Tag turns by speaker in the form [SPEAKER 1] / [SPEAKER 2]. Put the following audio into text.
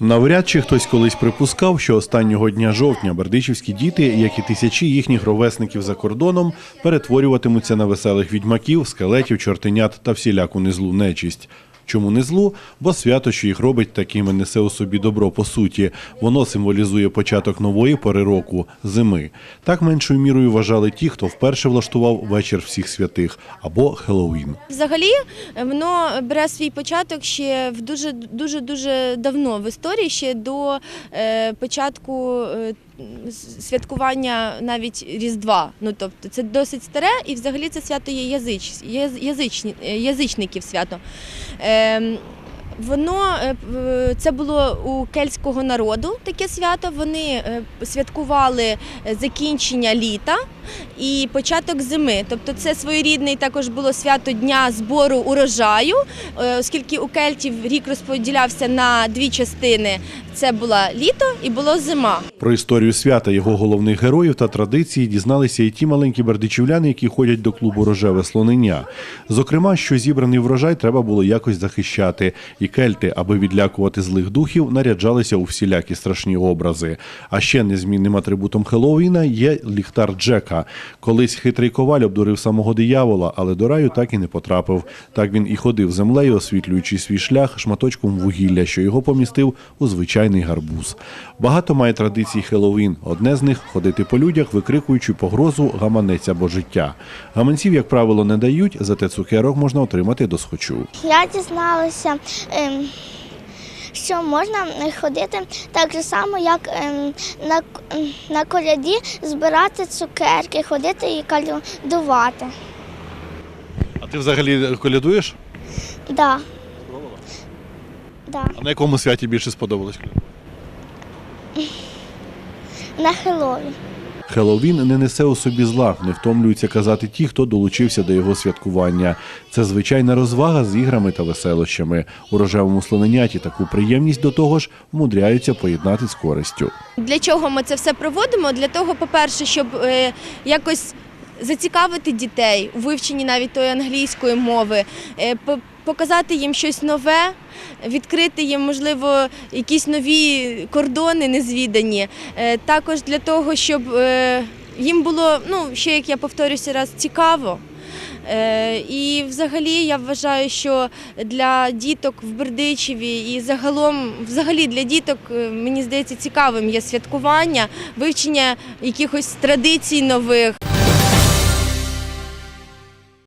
[SPEAKER 1] Навряд чи хтось колись припускав, що останнього дня жовтня бердичівські діти, як і тисячі їхніх ровесників за кордоном, перетворюватимуться на веселих відьмаків, скелетів, чортенят та всіляку незлу нечисть. Чому не злу? Бо свято, що їх робить такими, несе у собі добро по суті. Воно символізує початок нової пори року зими. Так меншою мірою вважали ті, хто вперше влаштував вечір всіх святих або Хеллоуін.
[SPEAKER 2] Взагалі, е, воно бере свій початок ще в дуже дуже давно в історії, ще до е, початку е, святкування навіть Різдва. Ну тобто це досить старе, і взагалі це свято є язич, яз- язичні, е, язичників свято. Е, Воно е, це було у кельтського народу таке свято. Вони е, святкували е, закінчення літа і початок зими. Тобто це своєрідний також було свято дня збору урожаю, оскільки у кельтів рік розподілявся на дві частини. Це було літо і було зима.
[SPEAKER 1] Про історію свята, його головних героїв та традиції дізналися і ті маленькі бердичівляни, які ходять до клубу Рожеве слонення. Зокрема, що зібраний врожай треба було якось захищати, і кельти, аби відлякувати злих духів, наряджалися у всілякі страшні образи. А ще незмінним атрибутом Хеллоуіна є ліхтар Джека. Колись хитрий коваль обдурив самого диявола, але до раю так і не потрапив. Так він і ходив землею, освітлюючи свій шлях шматочком вугілля, що його помістив у звичайний гарбуз. Багато має традицій Хеллоуін. Одне з них ходити по людях, викрикуючи погрозу гаманець або життя. Гаманців, як правило, не дають, зате цукерок можна отримати до схочу.
[SPEAKER 3] Я дізналася, ем, що можна ходити так же само, як ем, на, на коляді збирати цукерки, ходити і калядувати.
[SPEAKER 1] А ти взагалі колядуєш?
[SPEAKER 3] Да. Да.
[SPEAKER 1] А на якому святі більше сподобалось?
[SPEAKER 3] На Хелові.
[SPEAKER 1] Хеллоуін не несе у собі зла, не втомлюються казати ті, хто долучився до його святкування. Це звичайна розвага з іграми та веселощами. У рожевому слоненяті таку приємність до того ж вмудряються поєднати з користю.
[SPEAKER 2] Для чого ми це все проводимо? Для того, по-перше, щоб е, якось зацікавити дітей у вивченні навіть тої англійської мови, е, показати їм щось нове, відкрити їм, можливо, якісь нові кордони незвідані. Е, також для того, щоб е, їм було, ну, ще як я повторюся раз, цікаво. Е, І взагалі я вважаю, що для діток в Бердичеві і загалом, взагалі для діток, мені здається, цікавим є святкування, вивчення якихось традицій нових.